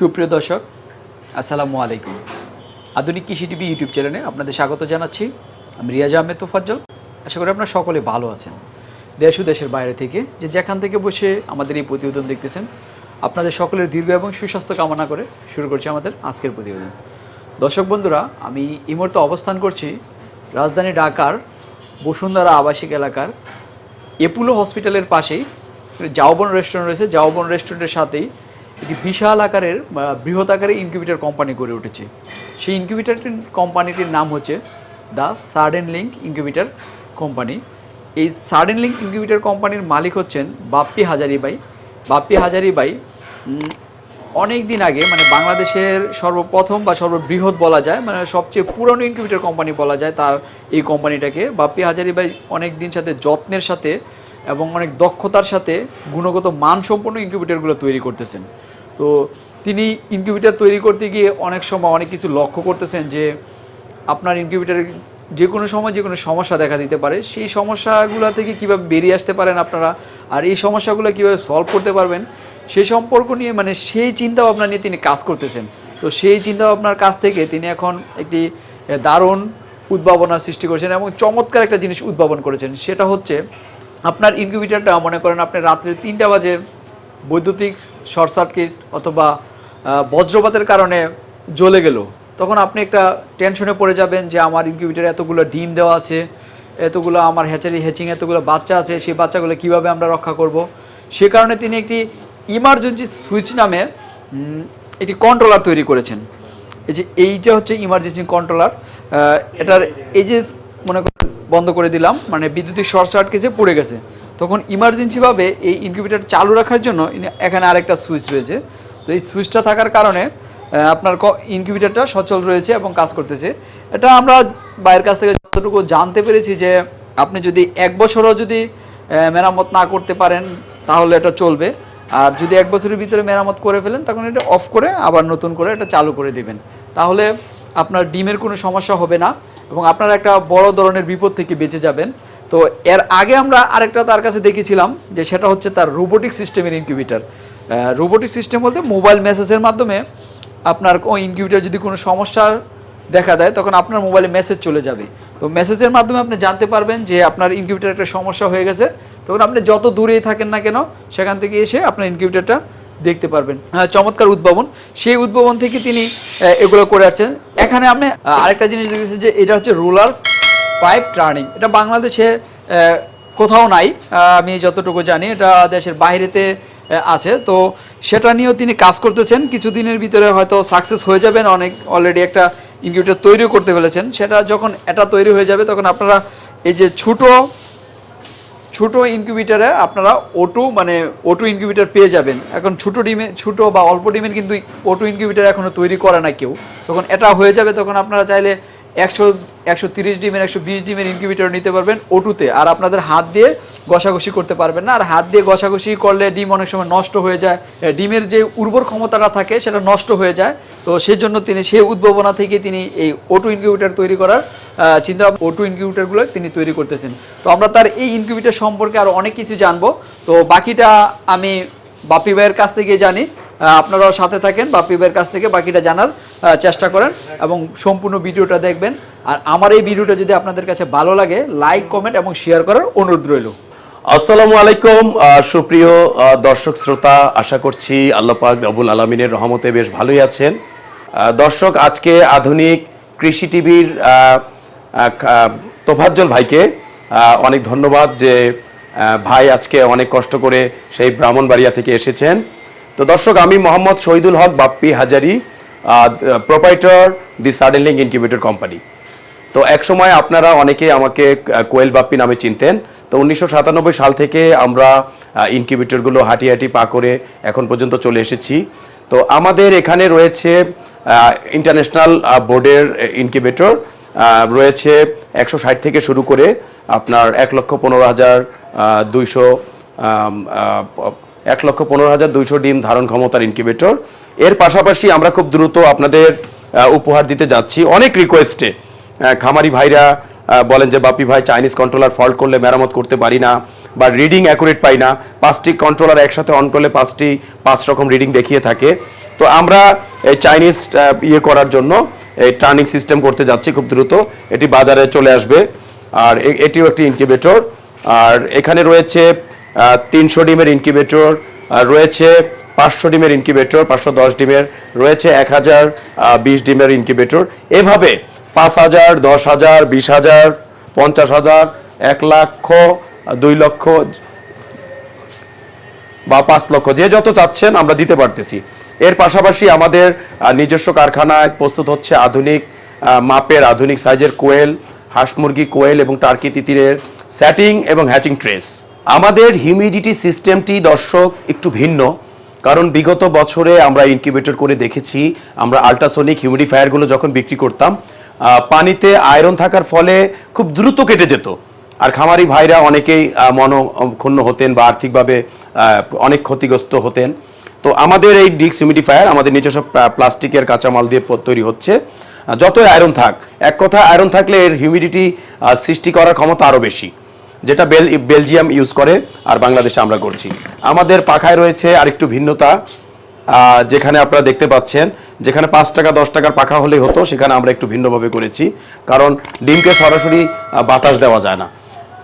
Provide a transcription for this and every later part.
সুপ্রিয় দর্শক, আসসালামু আলাইকুম। আধুনিক কৃষি টিভি ইউটিউব চ্যানেলে আপনাদের স্বাগত জানাচ্ছি। আমি রিয়াজ আহমেদ তোফাজ্জল। আশা করি আপনারা সকলে ভালো আছেন। দেশ ও দেশের বাইরে থেকে যে যেখান থেকে বসে আমাদের এই প্রতিবেদন দেখতেছেন, আপনাদের সকলের দীর্ঘ এবং সুস্বাস্থ্য কামনা করে শুরু করছি আমাদের আজকের প্রতিবেদন। দর্শক বন্ধুরা, আমি এই মুহূর্তে অবস্থান করছি রাজধানী ঢাকার বসুন্ধরা আবাসিক এলাকার এপুলো হসপিটালের পাশেই। জাওবন রেস্টুরেন্ট রয়েছে। জাওবন রেস্টুরেন্টের সাথেই একটি বিশাল আকারের বৃহৎ আকারের ইনকিউবেটর কোম্পানি গড়ে উঠেছে। সেই ইনকিউবেটর কোম্পানিটির নাম হচ্ছে the Sudden Link incubator company. এই সার্ডেন লিঙ্ক ইনকিউবেটর কোম্পানির মালিক হচ্ছেন বাপ্পি হাজারি ভাই বাপ্পি হাজারি ভাই অনেক দিন আগে মানে বাংলাদেশের সর্বপ্রথম বা সর্ববৃহৎ বলা যায় মানে সবচেয়ে পুরনো ইনকিউবেটর কোম্পানি বলা যায়, তার এই কোম্পানিটাকে। বাপ্পি হাজারি ভাই অনেক দিন সাথে যত্নের সাথে এবং অনেক দক্ষতার সাথে গুণগত মানসম্পন্ন ইনকিউবেটরগুলো তৈরি করতেছেন। তো তিনি ইনকিউবেটর তৈরি করতে গিয়ে অনেক সময় অনেক কিছু লক্ষ্য করতেছেন যে আপনার ইনকিউবেটারে যে কোনো সময় যে কোনো সমস্যা দেখা দিতে পারে, সেই সমস্যাগুলো থেকে কীভাবে বেরিয়ে আসতে পারেন আপনারা আর এই সমস্যাগুলো কীভাবে সলভ করতে পারবেন সেই সম্পর্ক নিয়ে মানে সেই চিন্তা ভাবনা নিয়ে তিনি কাজ করতেছেন। তো সেই চিন্তা ভাবনার কাছ থেকে তিনি এখন একটি দারুণ উদ্ভাবনা সৃষ্টি করেছেন এবং চমৎকার একটা জিনিস উদ্ভাবন করেছেন, সেটা হচ্ছে আপনার ইনকিউবেটারটা মনে করেন আপনি রাত্রে তিনটা বাজে বৈদ্যুতিক শর্ট সার্কিট অথবা বজ্রপাতের কারণে জ্বলে গেল। তখন আপনি একটা টেনশনে পড়ে যাবেন যে আমার ইনকিউবেটারে এতগুলো ডিম দেওয়া আছে, এতগুলো আমার হ্যাচারি হ্যাচিং, এতগুলো বাচ্চা আছে সেই বাচ্চাগুলো কীভাবে আমরা রক্ষা করব? সে কারণে তিনি একটি ইমার্জেন্সি সুইচ নামে একটি কন্ট্রোলার তৈরি করেছেন। এই যে এইটা হচ্ছে ইমার্জেন্সি কন্ট্রোলার। এটার এই যে মনে বন্ধ করে দিলাম মানে বিদ্যুতিক শর্ট সার্কিটে পড়ে গেছে। তখন ইমার্জেন্সিভাবে এই ইনকিউবেটার চালু রাখার জন্য এখানে আরেকটা সুইচ রয়েছে। তো এই সুইচটা থাকার কারণে আপনার ইনকিউবেটারটা সচল রয়েছে এবং কাজ করতেছে। এটা আমরা বাইরের কাছ থেকে যতটুকু জানতে পেরেছি যে, আপনি যদি এক বছরও যদি মেরামত না করতে পারেন, তাহলে এটা চলবে। আর যদি এক বছরের ভিতরে মেরামত করে ফেলেন, তখন এটা অফ করে আবার নতুন করে এটা চালু করে দিবেন। তাহলে আপনার ডিমের কোনো সমস্যা হবে না এবং আপনারা একটা বড় ধরনের বিপদ থেকে বেঁচে যাবেন। তো এর আগে আমরা আরেকটা তার কাছে দেখেছিলাম যে সেটা হচ্ছে তার রোবোটিক সিস্টেমের ইনকিউবেটার রোবোটিক সিস্টেম বলতে মোবাইল মেসেজের মাধ্যমে আপনার ওই ইনকিউবেটার যদি কোনো সমস্যা দেখা দেয়, তখন আপনার মোবাইলে মেসেজ চলে যাবে। তো মেসেজের মাধ্যমে আপনি জানতে পারবেন যে আপনার ইনকিউবেটার একটা সমস্যা হয়ে গেছে। তখন আপনি যত দূরেই থাকেন না কেন, সেখান থেকে এসে আপনার ইনকিউবেটারটা দেখতে পারবেন। হ্যাঁ চমৎকার উদ্ভাবন। সেই উদ্ভাবন থেকে তিনি এগুলো করে আসছেন। এখানে আপনি আরেকটা জিনিস দেখেছি যে এটা হচ্ছে রুলার পাইপ টার্নিং। এটা বাংলাদেশে কোথাও নাই আমি যতটুকু জানি, এটা দেশের বাইরেতে আছে। তো সেটা নিয়েও তিনি কাজ করতেছেন। কিছুদিনের ভিতরে হয়তো সাকসেস হয়ে যাবেন। অনেক অলরেডি একটা ইনকিউবেটার তৈরিও করতে ফেলেছেন। সেটা যখন এটা তৈরি হয়ে যাবে, তখন আপনারা এই যে ছোটো ছোটো ইনকিউবেটারে আপনারা ওটু মানে ওটু ইনকিউবেটার পেয়ে যাবেন। এখন ছোটো ডিমে, ছোটো বা অল্প ডিমের কিন্তু ওটু ইনকিউবেটার এখনও তৈরি করে না কেউ। তখন এটা হয়ে যাবে, তখন আপনারা চাইলে একশো একশো তিরিশ ডিমের, একশো বিশ ডিমের ইনকিউবেটার নিতে পারবেন ওটুতে আর আপনাদের হাত দিয়ে ঘষাঘষি করতে পারবেন না। আর হাত দিয়ে ঘষাঘষি করলে ডিম অনেক সময় নষ্ট হয়ে যায়। ডিমের যে উর্বর ক্ষমতাটা থাকে, সেটা নষ্ট হয়ে যায়। তো সেই জন্য তিনি সেই উদ্ভাবনা থেকে তিনি এই ওটু ইনকিউবেটার তৈরি করার চিন্তা ওটু ইনকিউবেটারগুলো তিনি তৈরি করতেছেন। তো আমরা তার এই ইনকিউবেটার সম্পর্কে আরও অনেক কিছু জানব। তো বাকিটা আমি বাপি ভাইয়ের কাছ থেকে জানি। আপনারাও সাথে থাকেন বাপি ভাইয়ের কাছ থেকে বাকিটা জানার চেষ্টা করেন এবং সম্পূর্ণ ভিডিওটা দেখবেন। আর আমার এই ভিডিওটা যদি আপনাদের কাছে ভালো লাগে, লাইক, কমেন্ট এবং শেয়ার করার অনুরোধ রইল। আসসালামু আলাইকুম সুপ্রিয় দর্শক, শ্রোতা, আশা করছি আল্লাহ পাক রবুল আলমিনের রহমতে বেশ ভালোই আছেন। দর্শক, আজকে আধুনিক কৃষি টিভির তোফাজ্জল ভাইকে অনেক ধন্যবাদ যে ভাই আজকে অনেক কষ্ট করে সেই ব্রাহ্মণবাড়িয়া থেকে এসেছেন। তো দর্শক, আমি Mohammad Shahidul Haque Bappi Hazari proprietor the sudden link incubator company তো একসময় আপনারা অনেকে আমাকে কোয়েল বাপ্পি নামে চিনতেন। তো উনিশশো সাতানব্বই সাল থেকে আমরা ইনকিউবেটরগুলো হাঁটি হাঁটি পা করে এখন পর্যন্ত চলে এসেছি। তো আমাদের এখানে রয়েছে ইন্টারন্যাশনাল বোর্ডের ইনকিউবেটর রয়েছে একশো ষাট থেকে শুরু করে আপনার এক লক্ষ পনেরো হাজার দুইশো এক লক্ষ পনেরো হাজার দুইশো ডিম ধারণ ক্ষমতার ইনকিউবেটর এর পাশাপাশি আমরা খুব দ্রুত আপনাদের উপহার দিতে যাচ্ছি। অনেক রিকোয়েস্টে খামারি ভাইরা বলেন যে, বাপি ভাই চাইনিজ কন্ট্রোলার ফল্ট করলে মেরামত করতে পারি না বা রিডিং অ্যাকুরেট পাই না। পাঁচটি কন্ট্রোলার একসাথে অন করলে পাঁচটি, পাঁচ রকম রিডিং দেখিয়ে থাকে। তো আমরা এই চাইনিজ ইয়ে করার জন্য এই টার্নিং সিস্টেম করতে যাচ্ছি খুব দ্রুত। এটি বাজারে চলে আসবে। আর এটিও একটি ইনকিউবেটর আর এখানে রয়েছে তিনশো ডিমের ইনকিউবেটর রয়েছে পাঁচশো ডিমের ইনকিউবেটর পাঁচশো দশ ডিমের, রয়েছে এক হাজার বিশ ডিমের ইনকিউবেটর এভাবে পাঁচ হাজার, দশ হাজার, বিশ হাজার, পঞ্চাশ হাজার, এক লক্ষ, দুই লক্ষ বা পাঁচ লক্ষ, যে যত চাচ্ছেন আমরা দিতে পারতেছি। এর পাশাপাশি আমাদের নিজস্ব কারখানায় প্রস্তুত হচ্ছে আধুনিক মাপের আধুনিক সাইজের কোয়েল, হাঁস মুরগি কোয়েল এবং টার্কি তিতিরের স্যাটিং এবং হ্যাচিং ট্রেস আমাদের হিউমিডিটি সিস্টেমটি দর্শক একটু ভিন্ন, কারণ বিগত বছরে আমরা ইনকিউবেটর করে দেখেছি, আমরা আল্ট্রাসোনিক হিউমিডিফায়ারগুলো যখন বিক্রি করতাম পানিতে আয়রন থাকার ফলে খুব দ্রুত কেটে যেত। আর খামারি ভাইরা অনেকেই মনক্ষুণ্ণ হতেন বা আর্থিকভাবে অনেক ক্ষতিগ্রস্ত হতেন। তো আমাদের এই ডিক্স হিউমিডিফায়ার আমাদের নিজস্ব প্লাস্টিকের কাঁচামাল দিয়ে তৈরি হচ্ছে। যতই আয়রন থাক, এক কথা আয়রন থাকলে এর হিউমিডিটি সৃষ্টি করার ক্ষমতা আরও বেশি। যেটা বেল, বেলজিয়াম ইউজ করে আর বাংলাদেশে আমরা করছি। আমাদের পাখায় রয়েছে আরেকটু ভিন্নতা যেখানে আপনারা দেখতে পাচ্ছেন, যেখানে পাঁচ টাকা, দশ টাকার পাখা হলেই হতো, সেখানে আমরা একটু ভিন্নভাবে করেছি। কারণ ডিমকে সরাসরি বাতাস দেওয়া যায় না।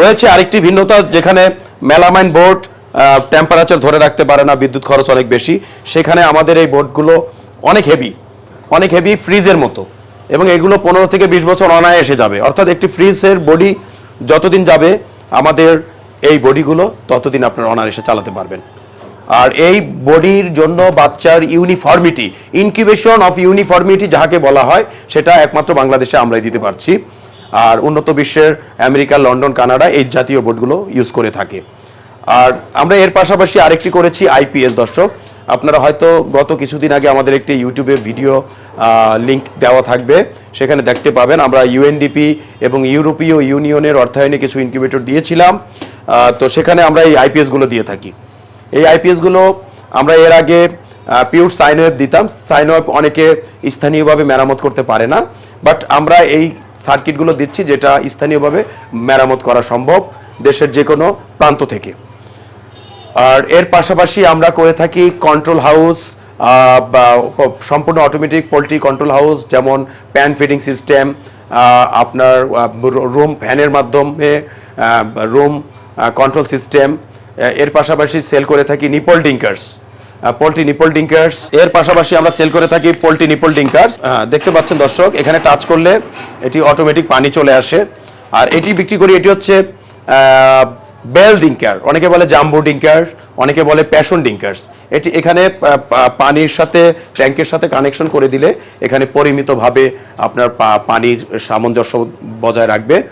রয়েছে আরেকটি ভিন্নতা, যেখানে মেলামাইন বোর্ড টেম্পারেচার ধরে রাখতে পারে না, বিদ্যুৎ খরচ অনেক বেশি। সেখানে আমাদের এই বোর্ডগুলো অনেক হেভি অনেক হেভি ফ্রিজের মতো। এবং এগুলো পনেরো থেকে বিশ বছর অনায়াসে যাবে। অর্থাৎ একটি ফ্রিজের বডি যতদিন যাবে আমাদের এই বডিগুলো ততদিন আপনারা অনায়াসে চালাতে পারবেন। আর এই বডির জন্য বাচ্চার ইউনিফর্মিটি, ইনকিউবেশন অফ ইউনিফর্মিটি যাহাকে বলা হয়, সেটা একমাত্র বাংলাদেশে আমরাই দিতে পারছি। আর উন্নত বিশ্বের আমেরিকা, লন্ডন, কানাডা এই জাতীয় বোর্ডগুলো ইউজ করে থাকে। আর আমরা এর পাশাপাশি আরেকটি করেছি আইপিএস, দর্শক। আপনারা হয়তো গত কিছুদিন আগে আমাদের একটি ইউটিউবে ভিডিও লিংক দেওয়া থাকবে। সেখানে দেখতে পাবেন আমরা ইউএনডিপি এবং ইউরোপীয় ইউনিয়নের অর্থায়নে কিছু ইনকিউবেটর দিয়েছিলাম। তো সেখানে আমরা এই আইপিএসগুলো দিয়ে থাকি। এই আইপিএসগুলো আমরা এর আগে পিওর সাইনওয়েব দিতাম। সাইনওয়েব অনেকে স্থানীয়ভাবে মেরামত করতে পারে না। বাট আমরা এই সার্কিটগুলো দিচ্ছি যেটা স্থানীয়ভাবে মেরামত করা সম্ভব দেশের যে কোনো প্রান্ত থেকে। আর এর পাশাপাশি আমরা করে থাকি কন্ট্রোল হাউস সম্পূর্ণ অটোমেটিক পোলট্রি কন্ট্রোল হাউস যেমন প্যান ফিডিং সিস্টেম আপনার রুম ফ্যানের মাধ্যমে রুম কন্ট্রোল সিস্টেম এর পাশাপাশি সেল করে থাকি nipple drinkers poultry nipple drinkers এর পাশাপাশি আমরা সেল করে থাকি পোলট্রি নিপল ডিঙ্কার্স দেখতে পাচ্ছেন দর্শক, এখানে টাচ করলে এটি অটোমেটিক পানি চলে আসে, আর এটি বিক্রি করি, এটি হচ্ছে বেল ডিঙ্কার, অনেকে বলে জাম্বো ডিঙ্কার, অনেকে বলে প্যাশন ডিঙ্কার্স। এটি এখানে পানির সাথে, ট্যাঙ্কের সাথে কানেকশন করে দিলে এখানে পরিমিতভাবে আপনার পা- পানির সামঞ্জস্য বজায় রাখবে।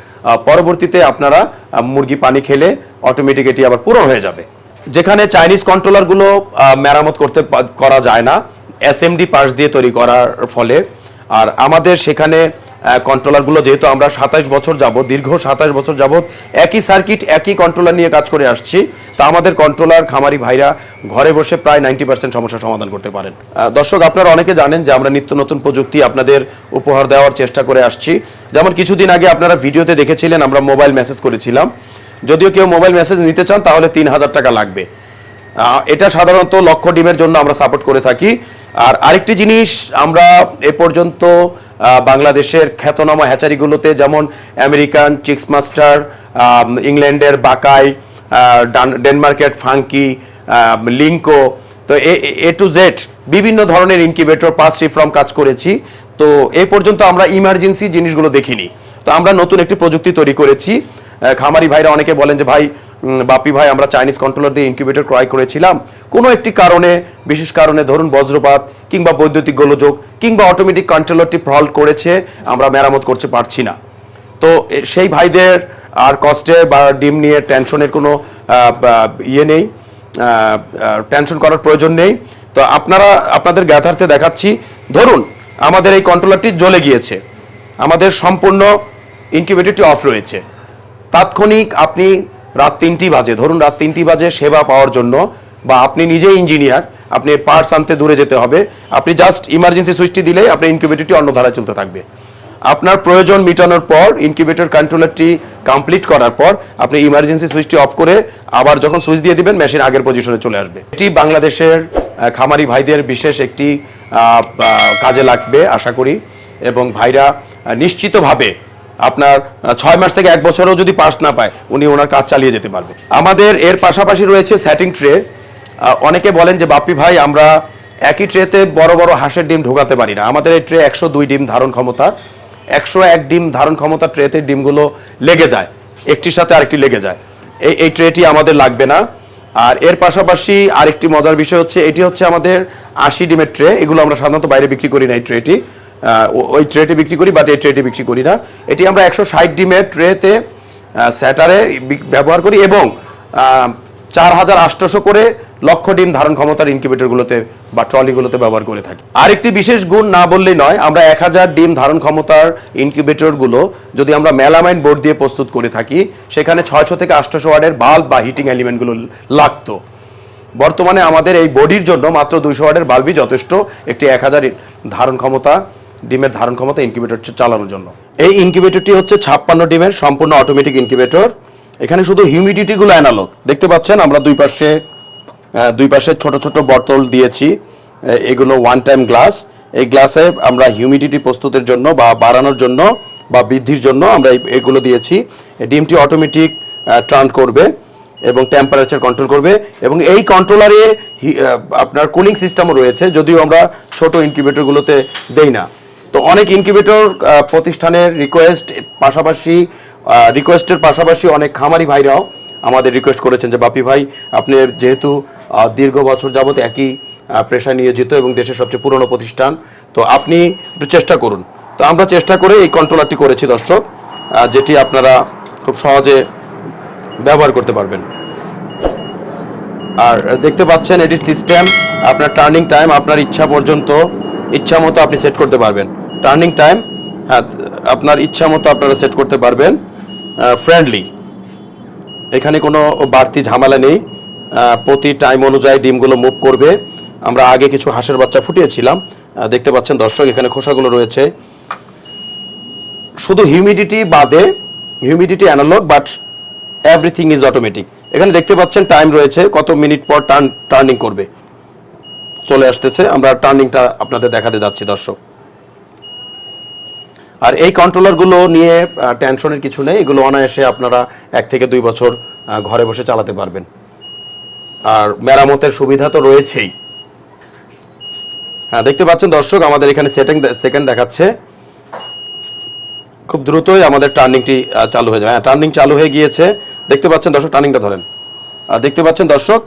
পরবর্তীতে আপনারা মুরগি পানি খেলে অটোমেটিক এটি আবার পূরণ হয়ে যাবে। যেখানে চাইনিজ কন্ট্রোলারগুলো মেরামত করতে করা যায় না এসএমডি পার্টস দিয়ে তৈরি করার ফলে। আর আমাদের সেখানে কন্ট্রোলারগুলো যেহেতু আমরা সাতাশ বছর যাবত দীর্ঘ সাতাশ বছর যাবত একই সার্কিট একই কন্ট্রোলার নিয়ে কাজ করে আসছি। তা আমাদের কন্ট্রোলার খামারি ভাইরা ঘরে বসে প্রায় নাইনটি পার্সেন্ট সমস্যার সমাধান করতে পারেন। দর্শক, আপনারা অনেকে জানেন যে আমরা নিত্য নতুন প্রযুক্তি আপনাদের উপহার দেওয়ার চেষ্টা করে আসছি। যেমন কিছুদিন আগে আপনারা ভিডিওতে দেখেছিলেন, আমরা মোবাইল মেসেজ করেছিলাম। যদিও কেউ মোবাইল মেসেজ নিতে চান, তাহলে তিন হাজার টাকা লাগবে। এটা সাধারণত লক্ষ ডিমের জন্য আমরা সাপোর্ট করে থাকি। আর আরেকটি জিনিস, আমরা এ পর্যন্ত বাংলাদেশের খ্যাতনামা হ্যাচারিগুলোতে যেমন আমেরিকান চিক্স মাস্টার ইংল্যান্ডের বাকাই ডান- ডেনমার্কের ফাঙ্কি লিঙ্কো তো এ টু জেড বিভিন্ন ধরনের ইনকিউবেটর পাস রিফর্ম কাজ করেছি। তো এ পর্যন্ত আমরা ইমার্জেন্সি জিনিসগুলো দেখিনি। তো আমরা নতুন একটি প্রযুক্তি তৈরি করেছি। খামারি ভাইরা অনেকে বলেন যে, ভাই বাপি ভাই, আমরা চাইনিজ কন্ট্রোলার দিয়ে ইনকিউবেটর ক্রয় করেছিলাম। কোনো একটি কারণে, বিশেষ কারণে ধরুন বজ্রপাত কিংবা বৈদ্যুতিক গোলযোগ কিংবা অটোমেটিক কন্ট্রোলারটি ফল্ট করেছে, আমরা মেরামত করতে পারছি না। তো সেই ভাইদের আর কষ্টে বা ডিম নিয়ে টেনশনের কোনো ইয়ে নেই টেনশন করার প্রয়োজন নেই। তো আপনারা, আপনাদের জ্ঞাতার্থে দেখাচ্ছি, ধরুন আমাদের এই কন্ট্রোলারটি জ্বলে গিয়েছে, আমাদের সম্পূর্ণ ইনকিউবেটরটি অফ রয়েছে। তাৎক্ষণিক আপনি রাত তিনটি বাজে। ধরুন রাত তিনটি বাজে, সেবা পাওয়ার জন্য, বা আপনি নিজেই ইঞ্জিনিয়ার আপনি পার্টস আনতে দূরে যেতে হবে, আপনি জাস্ট ইমার্জেন্সি সুইচটি দিলেই আপনার ইনকিউবেটরটি অন্য ধারায় চলতে থাকবে। আপনার প্রয়োজন মেটানোর পর ইনকিউবেটর কন্ট্রোলারটি কমপ্লিট করার পর, আপনি ইমার্জেন্সি সুইচটি অফ করে আবার যখন সুইচ দিয়ে দিবেন মেশিন আগের পজিশনে চলে আসবে। এটি বাংলাদেশের খামারি ভাইদের বিশেষ একটি কাজে লাগবে, আশা করি। এবং ভাইরা নিশ্চিতভাবে আপনার ছয় মাস থেকে এক বছরও যদি পাস না পায়, উনি ওনার কাজ চালিয়ে যেতে পারবে। আমাদের এর পাশাপাশি রয়েছে সেটিং ট্রে অনেকে বলেন যে, বাপ্পি ভাই, আমরা একই ট্রেতে বড় বড় হাঁসের ডিম ঢোকাতে পারি না। আমাদের এই ট্রে একশো দুই ডিম ধারণ ক্ষমতা। একশো এক ডিম ধারণ ক্ষমতা ট্রেতে ডিমগুলো লেগে যায়। একটির সাথে আরেকটি লেগে যায়। এই এই ট্রেটি আমাদের লাগবে না। আর এর পাশাপাশি আরেকটি মজার বিষয় হচ্ছে, এটি হচ্ছে আমাদের আশি ডিমের ট্রে এগুলো আমরা সাধারণত বাইরে বিক্রি করি না এই ট্রেটি ওই ট্রেটি বিক্রি করি, বাট এই ট্রেটি বিক্রি করি না। এটি আমরা একশো ষাট ডিমের ট্রেতে স্যাটারে ব্যবহার করি এবং চার হাজার আটশোশো করে লক্ষ ডিম ধারণ ক্ষমতার ইনকিউবেটরগুলোতে বা ট্রলিগুলোতে ব্যবহার করে থাকি। আরেকটি বিশেষ গুণ না বললেই নয়, আমরা এক হাজার ডিম ধারণ ক্ষমতার ইনকিউবেটরগুলো যদি আমরা মেলামাইন বোর্ড দিয়ে প্রস্তুত করে থাকি, সেখানে ছয়শো থেকে আটশোশো ওয়ার্ডের বাল্ব বা হিটিং এলিমেন্টগুলো লাগতো। বর্তমানে আমাদের এই বডির জন্য মাত্র দুইশো ওয়ার্ডের বাল্বই যথেষ্ট, একটি এক হাজার ধারণ ক্ষমতা। ডিমের ধারণ ক্ষমতা ইনকিউবেটর চালানোর জন্য। এই ইনকিউবেটরটি হচ্ছে ছাপ্পান্ন ডিমের সম্পূর্ণ অটোমেটিক ইনকিউবেটর এখানে শুধু হিউমিডিটিগুলো অ্যানালগ দেখতে পাচ্ছেন, আমরা দুই পাশে দুই পাশে ছোট ছোট বোতল দিয়েছি। এগুলো ওয়ান টাইম গ্লাস এই গ্লাসে আমরা হিউমিডিটি প্রস্তুতের জন্য বা বাড়ানোর জন্য বা বৃদ্ধির জন্য আমরা এগুলো দিয়েছি। ডিমটি অটোমেটিক টার্ন করবে এবং টেম্পারেচার কন্ট্রোল করবে এবং এই কন্ট্রোলারে আপনার কুলিং সিস্টেমও রয়েছে, যদিও আমরা ছোট ইনকিউবেটরগুলোতে দেই না। তো অনেক ইনকিউবেটর প্রতিষ্ঠানের রিকোয়েস্ট পাশাপাশি রিকোয়েস্টের পাশাপাশি অনেক খামারি ভাইরাও আমাদের রিকোয়েস্ট করেছেন যে, বাপি ভাই, আপনি যেহেতু দীর্ঘ বছর যাবত একই পেশায় নিয়োজিত এবং দেশের সবচেয়ে পুরনো প্রতিষ্ঠান, তো আপনি একটু চেষ্টা করুন। তো আমরা চেষ্টা করে এই কন্ট্রোলারটি করেছি, দর্শক যেটি আপনারা খুব সহজে ব্যবহার করতে পারবেন। আর দেখতে পাচ্ছেন, এটি সিস্টেম আপনার টার্নিং টাইম আপনার ইচ্ছা পর্যন্ত, ইচ্ছা মতো আপনি সেট করতে পারবেন। টার্নিং টাইম হ্যাঁ আপনার ইচ্ছা মতো আপনারা সেট করতে পারবেন ফ্রেন্ডলি এখানে কোনো বাড়তি ঝামেলা নেই প্রতি টাইম অনুযায়ী ডিমগুলো মুভ করবে। আমরা আগে কিছু হাঁসের বাচ্চা ফুটিয়েছিলাম দেখতে পাচ্ছেন দর্শক, এখানে খোসাগুলো রয়েছে। শুধু হিউমিডিটি বাদে humidity analog but everything is automatic এখানে দেখতে পাচ্ছেন টাইম রয়েছে, কত মিনিট পর টার্ন টার্নিং করবে। চলে আসতেছে, আমরা টার্নিংটা আপনাদের দেখাতে যাচ্ছি, দর্শক। আর এই কন্ট্রোলারগুলো নিয়ে টেনশনের কিছু নেই, এগুলো অনায়াসে আপনারা এক থেকে দুই বছর ঘরে বসে চালাতে পারবেন। আর মেরামতের সুবিধা তো রয়েছেই। হ্যাঁ দেখতে পাচ্ছেন দর্শক, আমাদের এখানে সেটিং সেকেন্ড দেখাচ্ছে। খুব দ্রুতই আমাদের টার্নিংটি চালু হয়ে যাবে। হ্যাঁ টার্নিং চালু হয়ে গিয়েছে। দেখতে পাচ্ছেন দর্শক টার্নিংটা ধরেন। আর দেখতে পাচ্ছেন দর্শক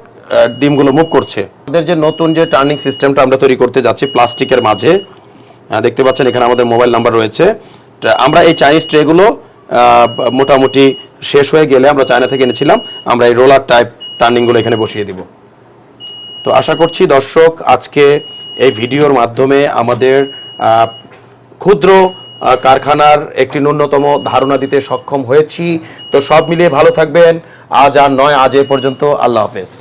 ডিমগুলো মুভ করছে। আমাদের যে নতুন যে টার্নিং সিস্টেমটা আমরা তৈরি করতে যাচ্ছি প্লাস্টিকের মাঝে দেখতে পাচ্ছেন, এখানে আমাদের মোবাইল নাম্বার রয়েছে। আমরা এই চাইনিজ ট্রেগুলো মোটামুটি শেষ হয়ে গেলে আমরা চায়না থেকে এনেছিলাম। আমরা এই রোলার টাইপ টার্নিংগুলো এখানে বসিয়ে দিব। তো আশা করছি দর্শক, আজকে এই ভিডিওর মাধ্যমে আমাদের ক্ষুদ্র কারখানার একটি ন্যূনতম ধারণা দিতে সক্ষম হয়েছি। তো সব মিলিয়ে ভালো থাকবেন। আজ আর নয়, আজ এ পর্যন্ত। আল্লাহ হাফেজ।